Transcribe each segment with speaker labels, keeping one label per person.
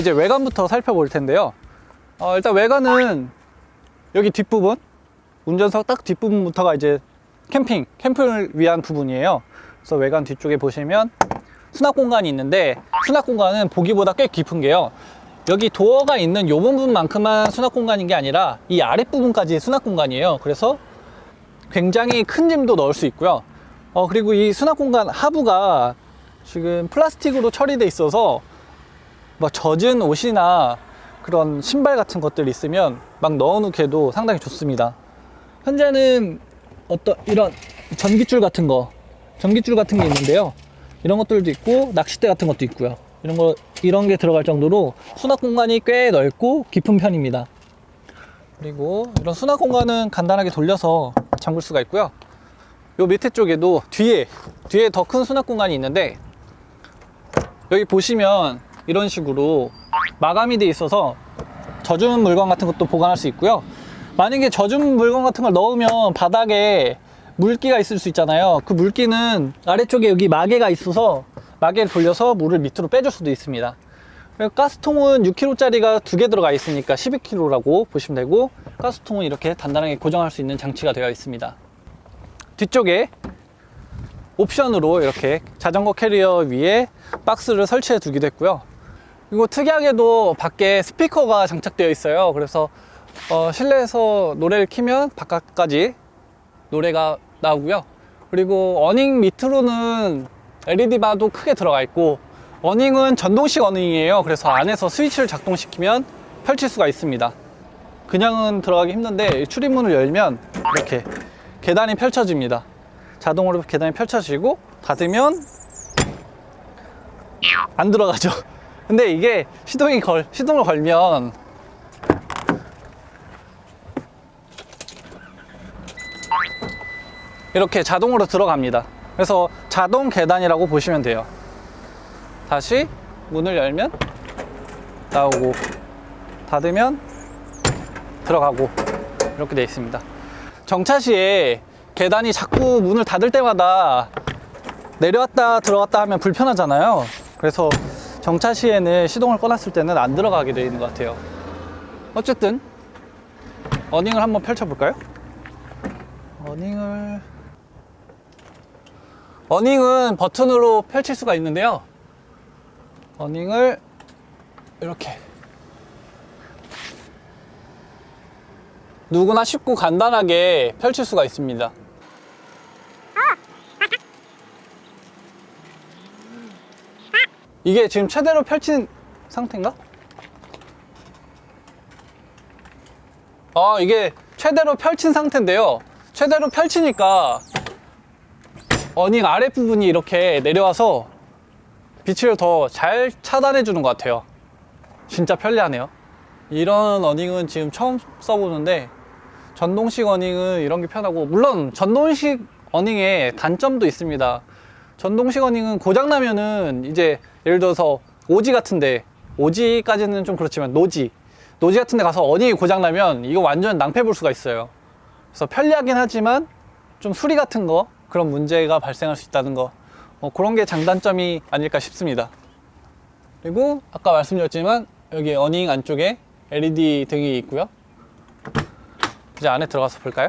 Speaker 1: 네, 이제 외관부터 살펴볼 텐데요. 어, 일단 외관은 여기 뒷부분, 운전석 딱 뒷부분부터가 이제 캠핑, 캠핑을 위한 부분이에요. 그래서 외관 뒤쪽에 보시면 수납 공간이 있는데 수납 공간은 보기보다 꽤 깊은 게요. 여기 도어가 있는 요 부분만큼만 수납 공간인 게 아니라 이 아랫부분까지 수납 공간이에요. 그래서 굉장히 큰 짐도 넣을 수 있고요. 어, 그리고 이 수납 공간 하부가 지금 플라스틱으로 처리돼 있어서 막 젖은 옷이나 그런 신발 같은 것들 있으면 막 넣어놓기도 상당히 좋습니다. 현재는 어떤 이런 전기줄 같은 거, 전기줄 같은 게 있는데요. 이런 것들도 있고 낚싯대 같은 것도 있고요. 이런 거 이런 게 들어갈 정도로 수납 공간이 꽤 넓고 깊은 편입니다. 그리고 이런 수납 공간은 간단하게 돌려서 잠글 수가 있고요. 요 밑에 쪽에도 뒤에 뒤에 더 큰 수납 공간이 있는데 여기 보시면 이런 식으로 마감이 돼 있어서 젖은 물건 같은 것도 보관할 수 있고요. 만약에 젖은 물건 같은 걸 넣으면 바닥에 물기가 있을 수 있잖아요. 그 물기는 아래쪽에 여기 마개가 있어서 마개를 돌려서 물을 밑으로 빼줄 수도 있습니다. 가스통은 6kg짜리가 두 개 들어가 있으니까 12kg라고 보시면 되고 가스통은 이렇게 단단하게 고정할 수 있는 장치가 되어 있습니다. 뒤쪽에 옵션으로 이렇게 자전거 캐리어 위에 박스를 설치해 두기도 했고요. 그리고 특이하게도 밖에 스피커가 장착되어 있어요. 그래서 어, 실내에서 노래를 키면 바깥까지 노래가 나오고요. 그리고 어닝 밑으로는 LED 바도 크게 들어가 있고 어닝은 전동식 어닝이에요. 그래서 안에서 스위치를 작동시키면 펼칠 수가 있습니다. 그냥은 들어가기 힘든데 출입문을 열면 이렇게 계단이 펼쳐집니다. 자동으로 계단이 펼쳐지고 닫으면 안 들어가죠. 근데 이게 시동이 걸 시동을 걸면 이렇게 자동으로 들어갑니다. 그래서 자동 계단이라고 보시면 돼요. 다시 문을 열면 나오고 닫으면 들어가고 이렇게 되어 있습니다. 정차 시에 계단이 자꾸 문을 닫을 때마다 내려왔다 들어갔다 하면 불편하잖아요. 그래서 정차 시에는 시동을 꺼놨을 때는 안 들어가게 되어 있는 것 같아요. 어쨌든 어닝을 한번 펼쳐볼까요? 어닝을 어닝은 버튼으로 펼칠 수가 있는데요. 어닝을 이렇게 누구나 쉽고 간단하게 펼칠 수가 있습니다. 이게 지금 최대로 펼친 상태인가? 아, 이게 최대로 펼친 상태인데요. 최대로 펼치니까 어닝 아랫부분이 이렇게 내려와서 빛을 더 잘 차단해 주는 것 같아요. 진짜 편리하네요. 이런 어닝은 지금 처음 써보는데 전동식 어닝은 이런 게 편하고 물론 전동식 어닝에 단점도 있습니다. 전동식 어닝은 고장 나면은 이제 예를 들어서 오지 같은데 오지까지는 좀 그렇지만 노지 노지 같은데 가서 어닝이 고장 나면 이거 완전 낭패 볼 수가 있어요. 그래서 편리하긴 하지만 좀 수리 같은 거 그런 문제가 발생할 수 있다는 거 뭐 그런 게 장단점이 아닐까 싶습니다. 그리고 아까 말씀드렸지만 여기 어닝 안쪽에 LED 등이 있고요. 이제 안에 들어가서 볼까요?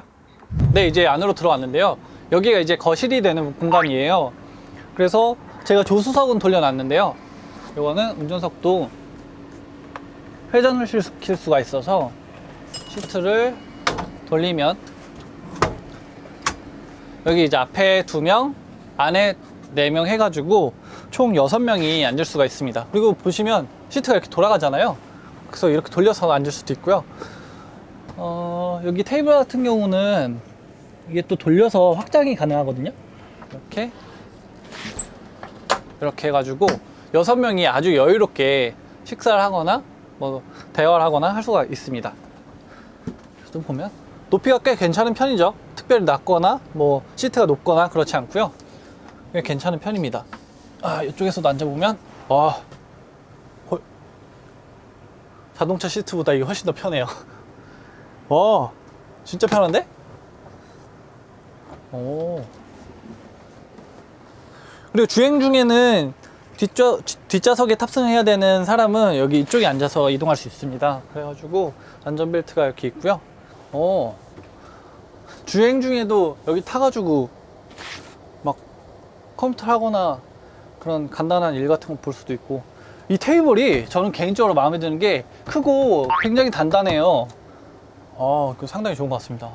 Speaker 1: 네, 이제 안으로 들어왔는데요. 여기가 이제 거실이 되는 공간이에요. 그래서 제가 조수석은 돌려놨는데요. 이거는 운전석도 회전을 시킬 수가 있어서 시트를 돌리면 여기 이제 앞에 두 명, 안에 네 명 해가지고 총 여섯 명이 앉을 수가 있습니다. 그리고 보시면 시트가 이렇게 돌아가잖아요. 그래서 이렇게 돌려서 앉을 수도 있고요. 어, 여기 테이블 같은 경우는 이게 또 돌려서 확장이 가능하거든요. 이렇게 이렇게 해가지고 여섯 명이 아주 여유롭게 식사를 하거나 뭐 대화를 하거나 할 수가 있습니다. 좀 보면 높이가 꽤 괜찮은 편이죠. 특별히 낮거나 뭐 시트가 높거나 그렇지 않고요. 꽤 괜찮은 편입니다. 아 이쪽에서도 앉아보면 와 헐. 자동차 시트보다 이게 훨씬 더 편해요. 와 진짜 편한데? 오. 그리고 주행 중에는 뒷좌, 뒷좌석에 탑승해야 되는 사람은 여기 이쪽에 앉아서 이동할 수 있습니다. 그래가지고 안전벨트가 이렇게 있고요. 어, 주행 중에도 여기 타가지고 막 컴퓨터 하거나 그런 간단한 일 같은 거 볼 수도 있고 이 테이블이 저는 개인적으로 마음에 드는 게 크고 굉장히 단단해요. 어, 그 상당히 좋은 것 같습니다.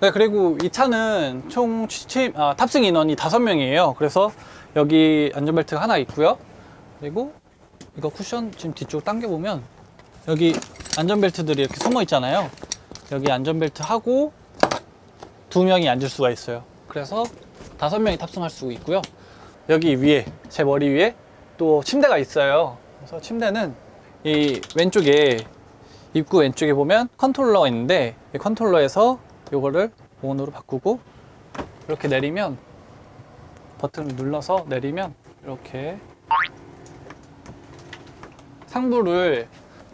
Speaker 1: 네, 그리고 이 차는 총 취침, 아, 탑승 인원이 다섯 명이에요. 그래서 여기 안전벨트가 하나 있고요. 그리고 이거 쿠션 지금 뒤쪽 당겨보면 여기 안전벨트들이 이렇게 숨어 있잖아요. 여기 안전벨트 하고 두 명이 앉을 수가 있어요. 그래서 다섯 명이 탑승할 수 있고요. 여기 위에, 제 머리 위에 또 침대가 있어요. 그래서 침대는 이 왼쪽에 입구 왼쪽에 보면 컨트롤러가 있는데 이 컨트롤러에서 이거를 온으로 바꾸고 이렇게 내리면 버튼을 눌러서 내리면 이렇게 상부를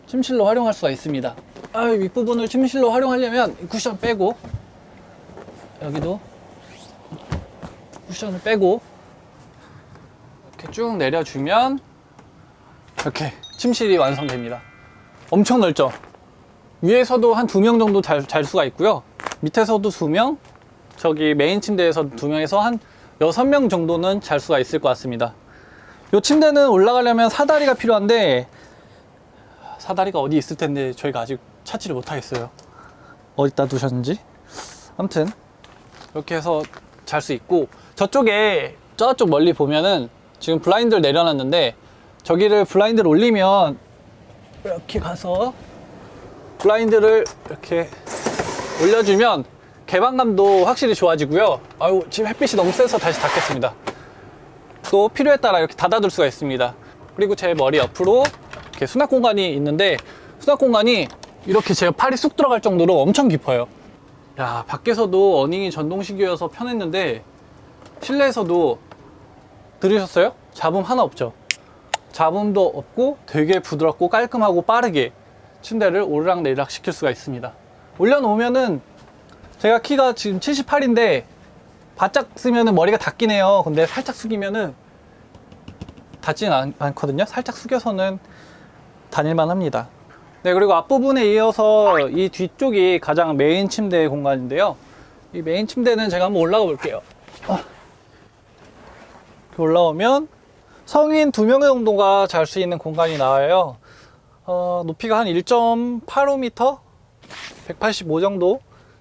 Speaker 1: 침실로 활용할 수가 있습니다. 아, 이 윗부분을 침실로 활용하려면 이 쿠션 빼고 여기도 쿠션을 빼고 이렇게 쭉 내려주면 이렇게 침실이 완성됩니다. 엄청 넓죠? 위에서도 한 두 명 정도 잘, 잘 수가 있고요. 밑에서도 두 명, 저기 메인 침대에서 두 명에서 한 여섯 명 정도는 잘 수가 있을 것 같습니다. 이 침대는 올라가려면 사다리가 필요한데 사다리가 어디 있을 텐데 저희가 아직 찾지를 못하겠어요. 어디다 두셨는지. 아무튼 이렇게 해서 잘 수 있고 저쪽에 저쪽 멀리 보면은 지금 블라인드를 내려놨는데 저기를 블라인드를 올리면 이렇게 가서 블라인드를 이렇게 올려주면 개방감도 확실히 좋아지고요. 아유 지금 햇빛이 너무 세서 다시 닫겠습니다. 또 필요에 따라 이렇게 닫아둘 수가 있습니다. 그리고 제 머리 옆으로 이렇게 수납 공간이 있는데 수납 공간이 이렇게 제 팔이 쑥 들어갈 정도로 엄청 깊어요. 야 밖에서도 어닝이 전동식이어서 편했는데 실내에서도 들으셨어요? 잡음 하나 없죠? 잡음도 없고 되게 부드럽고 깔끔하고 빠르게 침대를 오르락 내리락 시킬 수가 있습니다. 올려놓으면은 제가 키가 지금 78인데 바짝 쓰면은 머리가 닿긴 해요. 근데 살짝 숙이면은 닿지는 않, 않거든요. 살짝 숙여서는 다닐만 합니다. 네, 그리고 앞부분에 이어서 이 뒤쪽이 가장 메인 침대 공간인데요. 이 메인 침대는 제가 한번 올라가 볼게요. 아. 이렇게 올라오면 성인 두명 정도가 잘 수 있는 공간이 나와요. 어, 높이가 한 1.85m? 185 정도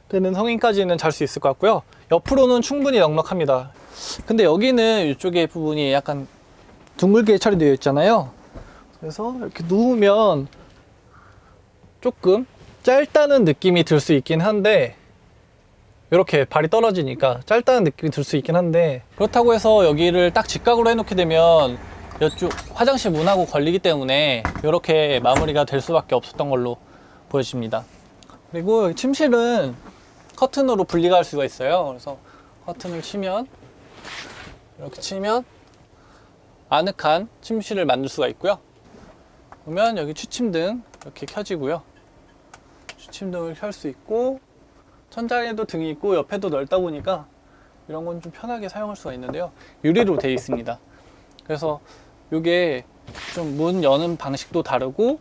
Speaker 1: 되는 성인까지는 잘 수 있을 것 같고요. 옆으로는 충분히 넉넉합니다. 근데 여기는 이쪽에 부분이 약간 둥글게 처리되어 있잖아요. 그래서 이렇게 누우면 조금 짧다는 느낌이 들 수 있긴 한데 이렇게 발이 떨어지니까 짧다는 느낌이 들 수 있긴 한데 그렇다고 해서 여기를 딱 직각으로 해놓게 되면 이쪽 화장실 문하고 걸리기 때문에 이렇게 마무리가 될 수밖에 없었던 걸로 보여집니다. 그리고 침실은 커튼으로 분리가 할 수가 있어요. 그래서 커튼을 치면 이렇게 치면 아늑한 침실을 만들 수가 있고요. 보면 여기 취침등 이렇게 켜지고요. 취침등을 켤 수 있고 천장에도 등이 있고 옆에도 넓다 보니까 이런 건 좀 편하게 사용할 수가 있는데요. 유리로 되어 있습니다. 그래서 이게 좀 문 여는 방식도 다르고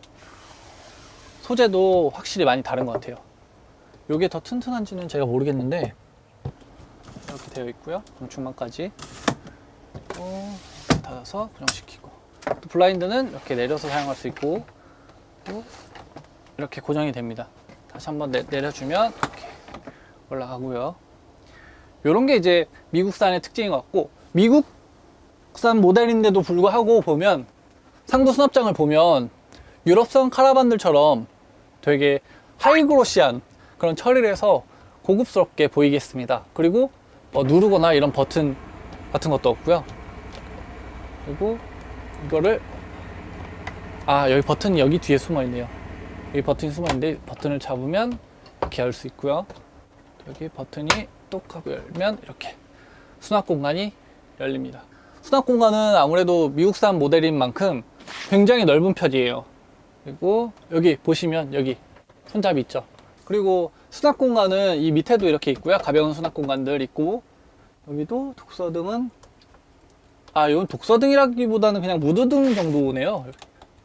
Speaker 1: 소재도 확실히 많이 다른 것 같아요. 이게 더 튼튼한지는 제가 모르겠는데 이렇게 되어 있고요. 중간까지 어, 닫아서 고정시키고 또 블라인드는 이렇게 내려서 사용할 수 있고 또 이렇게 고정이 됩니다. 다시 한번 내, 내려주면 이렇게 올라가고요. 이런 게 이제 미국산의 특징인 것 같고 미국산 모델인데도 불구하고 보면 상부 수납장을 보면 유럽산 카라반들처럼 되게 하이그로시한 그런 처리를 해서 고급스럽게 보이겠습니다. 그리고 뭐 누르거나 이런 버튼 같은 것도 없고요. 그리고 이거를 아 여기 버튼이 여기 뒤에 숨어 있네요. 여기 버튼이 숨어 있는데 버튼을 잡으면 이렇게 열 수 있고요. 여기 버튼이 똑 하고 열면 이렇게 수납 공간이 열립니다. 수납 공간은 아무래도 미국산 모델인 만큼 굉장히 넓은 편이에요. 그리고 여기 보시면 여기 손잡이 있죠. 그리고 수납 공간은 이 밑에도 이렇게 있고요. 가벼운 수납 공간들 있고 여기도 독서 등은 아 이건 독서등이라기보다는 그냥 무드등 정도네요.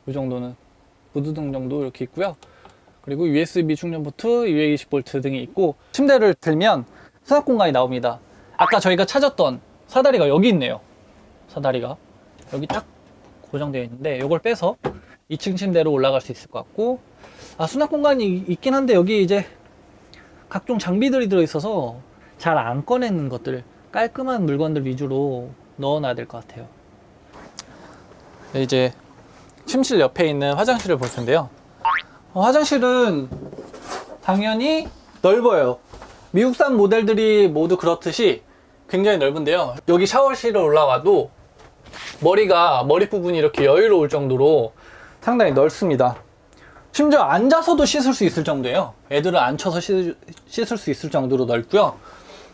Speaker 1: 이 정도는 무드등 정도 이렇게 있고요. 그리고 USB 충전 포트 220V 등이 있고 침대를 들면 수납 공간이 나옵니다. 아까 저희가 찾았던 사다리가 여기 있네요. 사다리가. 여기 딱 고정되어 있는데 이걸 빼서 2층 침대로 올라갈 수 있을 것 같고 아 수납 공간이 있긴 한데 여기 이제 각종 장비들이 들어있어서 잘 안 꺼내는 것들 깔끔한 물건들 위주로 넣어놔야 될 것 같아요. 네, 이제 침실 옆에 있는 화장실을 볼 텐데요. 어, 화장실은 당연히 넓어요. 미국산 모델들이 모두 그렇듯이 굉장히 넓은데요. 여기 샤워실을 올라와도 머리가 머리 부분이 이렇게 여유로울 정도로 상당히 넓습니다 심지어 앉아서도 씻을 수 있을 정도예요. 애들을 앉혀서 씻, 씻을 수 있을 정도로 넓고요.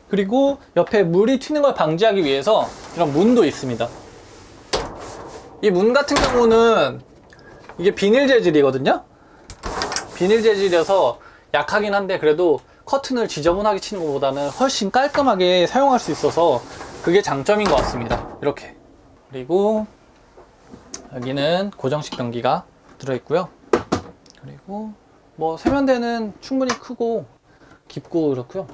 Speaker 1: 그리고 옆에 물이 튀는 걸 방지하기 위해서 이런 문도 있습니다. 이 문 같은 경우는 이게 비닐 재질이거든요. 비닐 재질이어서 약하긴 한데 그래도 커튼을 지저분하게 치는 것보다는 훨씬 깔끔하게 사용할 수 있어서 그게 장점인 것 같습니다. 이렇게. 그리고 여기는 고정식 변기가 들어있고요. 그리고 뭐 세면대는 충분히 크고 깊고 그렇고요.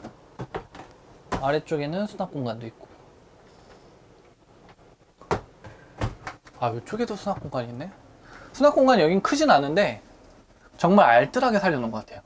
Speaker 1: 아래쪽에는 수납 공간도 있고. 아, 이쪽에도 수납 공간이 있네. 수납 공간이 여긴 크진 않은데 정말 알뜰하게 살려놓은 것 같아요.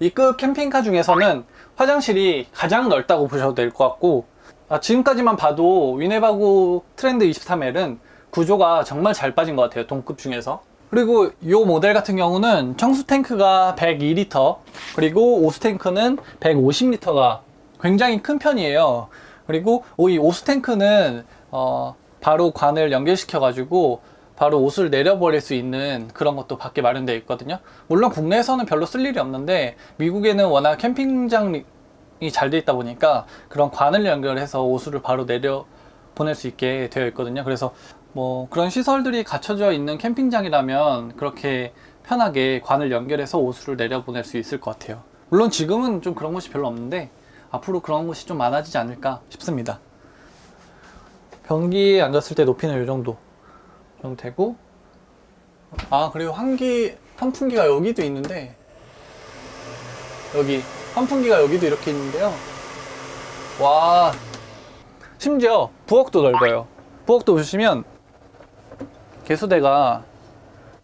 Speaker 1: 이급 캠핑카 중에서는 화장실이 가장 넓다고 보셔도 될 것 같고 아, 지금까지만 봐도 위네바구 트렌드 23L은 구조가 정말 잘 빠진 것 같아요. 동급 중에서. 그리고 이 모델 같은 경우는 청수 탱크가 102리터 그리고 오수 탱크는 150리터가 굉장히 큰 편이에요. 그리고 이 오수 탱크는 어, 바로 관을 연결시켜 가지고 바로 옷을 내려버릴 수 있는 그런 것도 밖에 마련되어 있거든요. 물론 국내에서는 별로 쓸 일이 없는데 미국에는 워낙 캠핑장이 잘 돼 있다 보니까 그런 관을 연결해서 오수를 바로 내려 보낼 수 있게 되어 있거든요. 그래서 뭐 그런 시설들이 갖춰져 있는 캠핑장이라면 그렇게 편하게 관을 연결해서 오수를 내려보낼 수 있을 것 같아요. 물론 지금은 좀 그런 곳이 별로 없는데 앞으로 그런 곳이 좀 많아지지 않을까 싶습니다. 변기에 앉았을 때 높이는 이 정도 정도 되고 아 그리고 환기 환풍기가 여기도 있는데 여기 환풍기가 여기도 이렇게 있는데요. 와 심지어 부엌도 넓어요. 부엌도 보시면 개수대가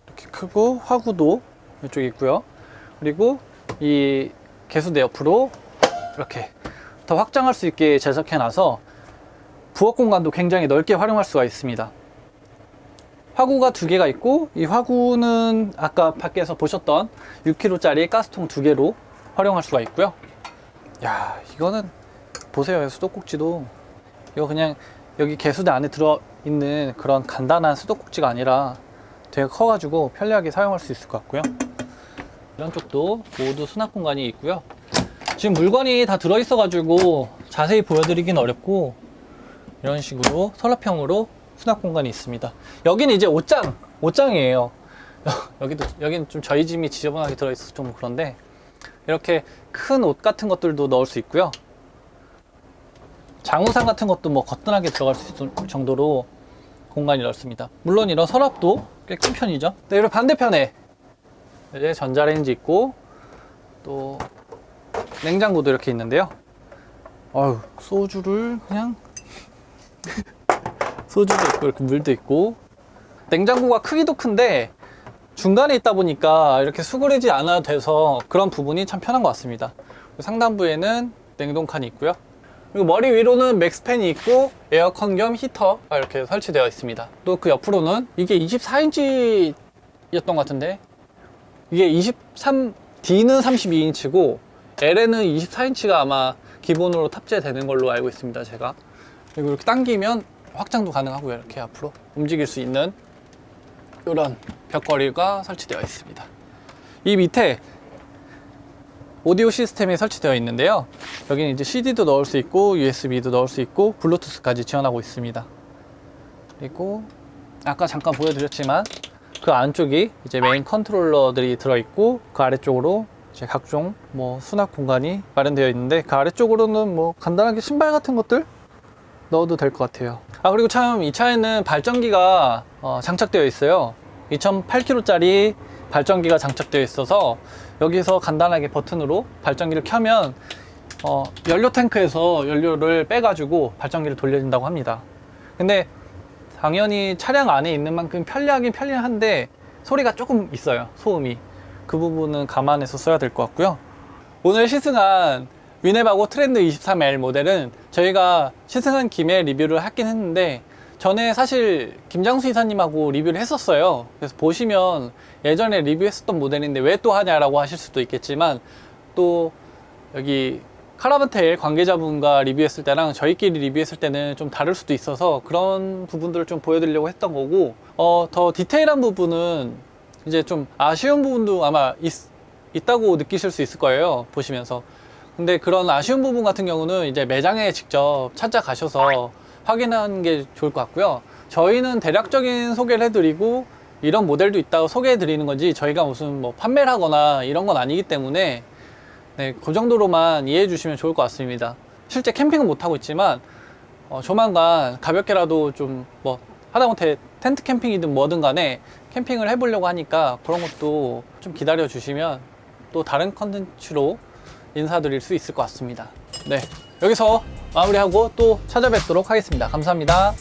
Speaker 1: 이렇게 크고 화구도 이쪽에 있고요. 그리고 이 개수대 옆으로 이렇게 더 확장할 수 있게 제작해 놔서 부엌 공간도 굉장히 넓게 활용할 수가 있습니다. 화구가 두 개가 있고 이 화구는 아까 밖에서 보셨던 6kg짜리 가스통 두 개로 활용할 수가 있고요. 야 이거는 보세요 수도꼭지도 이거 그냥 여기 개수대 안에 들어 있는 그런 간단한 수도꼭지가 아니라 되게 커가지고 편리하게 사용할 수 있을 것 같고요. 이런 쪽도 모두 수납 공간이 있고요. 지금 물건이 다 들어있어가지고 자세히 보여드리긴 어렵고 이런 식으로 서랍형으로 수납 공간이 있습니다. 여기는 이제 옷장, 옷장이에요. 여기도 여기는 좀 저희 짐이 지저분하게 들어있어서 좀 그런데 이렇게 큰 옷 같은 것들도 넣을 수 있고요. 장우산 같은 것도 뭐 거뜬하게 들어갈 수 있을 정도로 공간이 넓습니다. 물론 이런 서랍도 꽤 큰 편이죠. 네, 그리고 반대편에 이제 전자레인지 있고 또 냉장고도 이렇게 있는데요. 아유, 소주를 그냥 소주도 있고 이렇게 물도 있고 냉장고가 크기도 큰데 중간에 있다 보니까 이렇게 수그리지 않아도 돼서 그런 부분이 참 편한 것 같습니다. 상단부에는 냉동칸이 있고요. 그리고 머리 위로는 맥스팬이 있고 에어컨 겸 히터가 이렇게 설치되어 있습니다. 또 그 옆으로는 이게 24인치 였던 것 같은데 이게 23 D는 32인치고 L에는 24인치가 아마 기본으로 탑재되는 걸로 알고 있습니다. 제가 그리고 이렇게 당기면 확장도 가능하고요. 이렇게 앞으로 움직일 수 있는 이런 벽걸이가 설치되어 있습니다. 이 밑에 오디오 시스템이 설치되어 있는데요. 여기는 이제 CD도 넣을 수 있고 USB도 넣을 수 있고 블루투스까지 지원하고 있습니다. 그리고 아까 잠깐 보여드렸지만 그 안쪽이 이제 메인 컨트롤러들이 들어있고 그 아래쪽으로 이제 각종 뭐 수납 공간이 마련되어 있는데 그 아래쪽으로는 뭐 간단하게 신발 같은 것들 넣어도 될 것 같아요. 아 그리고 참 이 차에는 발전기가 어, 장착되어 있어요. 2.8kg짜리 발전기가 장착되어 있어서 여기서 간단하게 버튼으로 발전기를 켜면 어, 연료 탱크에서 연료를 빼가지고 발전기를 돌려준다고 합니다. 근데 당연히 차량 안에 있는 만큼 편리하긴 편리한데 소리가 조금 있어요. 소음이. 그 부분은 감안해서 써야 될 것 같고요. 오늘 시승한 위네바고 트렌드 23L 모델은 저희가 시승한 김에 리뷰를 하긴 했는데 전에 사실 김장수 이사님하고 리뷰를 했었어요. 그래서 보시면 예전에 리뷰했었던 모델인데 왜 또 하냐라고 하실 수도 있겠지만 또 여기 카라반테일 관계자분과 리뷰했을 때랑 저희끼리 리뷰했을 때는 좀 다를 수도 있어서 그런 부분들을 좀 보여드리려고 했던 거고 어, 더 디테일한 부분은 이제 좀 아쉬운 부분도 아마 있, 있다고 느끼실 수 있을 거예요 보시면서 근데 그런 아쉬운 부분 같은 경우는 이제 매장에 직접 찾아가셔서 확인하는 게 좋을 것 같고요 저희는 대략적인 소개를 해드리고 이런 모델도 있다고 소개해 드리는 거지 저희가 무슨 뭐 판매를 하거나 이런 건 아니기 때문에 네, 그 정도로만 이해해 주시면 좋을 것 같습니다. 실제 캠핑은 못 하고 있지만 어, 조만간 가볍게라도 좀 뭐 하다못해 텐트 캠핑이든 뭐든 간에 캠핑을 해보려고 하니까 그런 것도 좀 기다려 주시면 또 다른 컨텐츠로 인사드릴 수 있을 것 같습니다. 네, 여기서 마무리하고 또 찾아뵙도록 하겠습니다. 감사합니다.